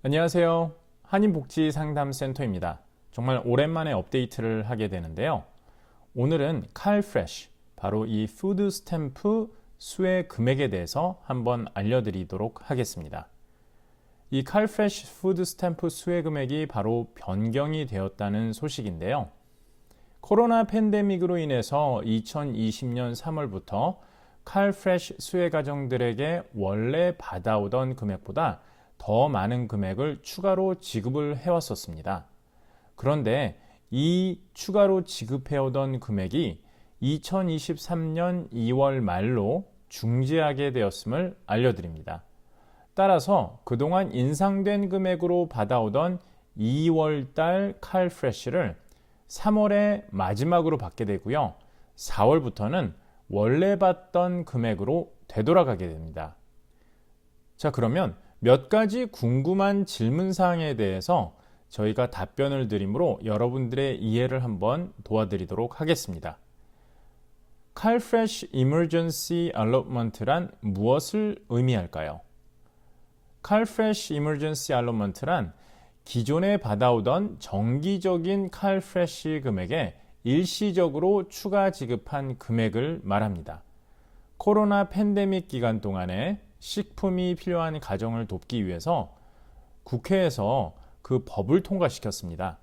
안녕하세요. 한인복지상담센터입니다. 정말 오랜만에 업데이트를 하게 되는데요. 오늘은 칼프레쉬, 바로 이 푸드 스탬프 수혜 금액에 대해서 한번 알려드리도록 하겠습니다. 이 칼프레쉬 푸드 스탬프 수혜 금액이 바로 변경이 되었다는 소식인데요. 코로나 팬데믹으로 인해서 2020년 3월부터 칼프레쉬 수혜 가정들에게 원래 받아오던 금액보다 더 많은 금액을 추가로 지급을 해왔었습니다. 그런데 이 추가로 지급해오던 금액이 2023년 2월 말로 중지하게 되었음을 알려드립니다. 따라서 그동안 인상된 금액으로 받아오던 2월 달 칼프레쉬를 3월에 마지막으로 받게 되고요. 4월부터는 원래 받던 금액으로 되돌아가게 됩니다. 자, 그러면 몇 가지 궁금한 질문 사항에 대해서 저희가 답변을 드리므로 여러분들의 이해를 한번 도와드리도록 하겠습니다. 칼프레쉬 이머전시 알로먼트란 무엇을 의미할까요? 칼프레쉬 이머전시 알로먼트란 기존에 받아오던 정기적인 칼프레쉬 금액에 일시적으로 추가 지급한 금액을 말합니다. 코로나 팬데믹 기간 동안에 식품이 필요한 가정을 돕기 위해서 국회에서 그 법을 통과시켰습니다.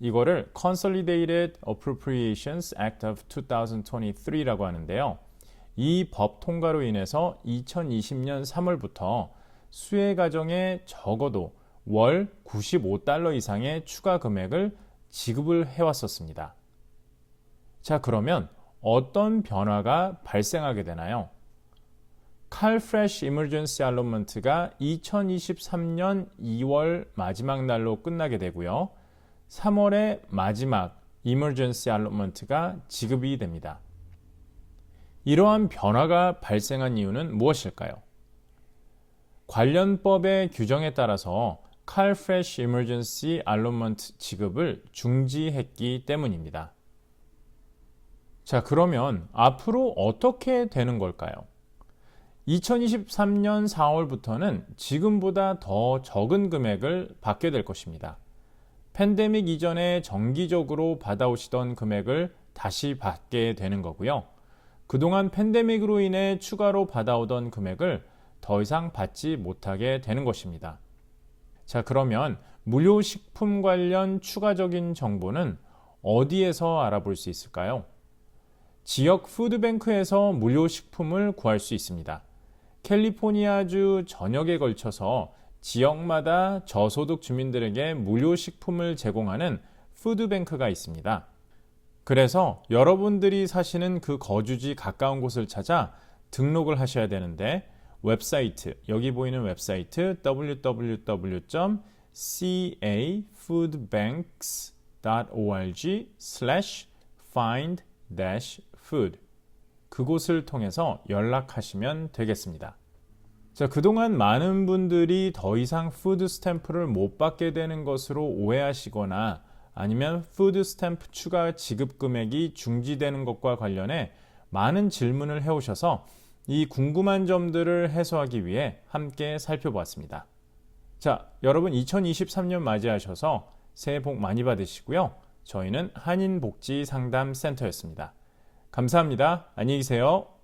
이거를 Consolidated Appropriations Act of 2023라고 하는데요. 이 법 통과로 인해서 2020년 3월부터 수혜 가정에 적어도 월 95달러 이상의 추가 금액을 지급을 해왔었습니다. 자, 그러면 어떤 변화가 발생하게 되나요? 칼프레쉬 이머전시 알로먼트가 2023년 2월 마지막 날로 끝나게 되고요. 3월의 마지막 이머전시 알로먼트가 지급이 됩니다. 이러한 변화가 발생한 이유는 무엇일까요? 관련법의 규정에 따라서 칼프레쉬 이머전시 알로먼트 지급을 중지했기 때문입니다. 자, 그러면 앞으로 어떻게 되는 걸까요? 2023년 4월부터는 지금보다 더 적은 금액을 받게 될 것입니다. 팬데믹 이전에 정기적으로 받아오시던 금액을 다시 받게 되는 거고요. 그동안 팬데믹으로 인해 추가로 받아오던 금액을 더 이상 받지 못하게 되는 것입니다. 자, 그러면 무료 식품 관련 추가적인 정보는 어디에서 알아볼 수 있을까요? 지역 푸드뱅크에서 무료 식품을 구할 수 있습니다. 캘리포니아주 전역에 걸쳐서 지역마다 저소득 주민들에게 무료 식품을 제공하는 푸드뱅크가 있습니다. 그래서 여러분들이 사시는 그 거주지 가까운 곳을 찾아 등록을 하셔야 되는데 웹사이트, 여기 보이는 웹사이트 www.cafoodbanks.org find-food 그곳을 통해서 연락하시면 되겠습니다. 자, 그동안 많은 분들이 더 이상 푸드 스탬프를 못 받게 되는 것으로 오해하시거나 아니면 푸드 스탬프 추가 지급 금액이 중지되는 것과 관련해 많은 질문을 해오셔서 이 궁금한 점들을 해소하기 위해 함께 살펴보았습니다. 자, 여러분 2023년 맞이하셔서 새해 복 많이 받으시고요. 저희는 한인복지상담센터였습니다. 감사합니다. 안녕히 계세요.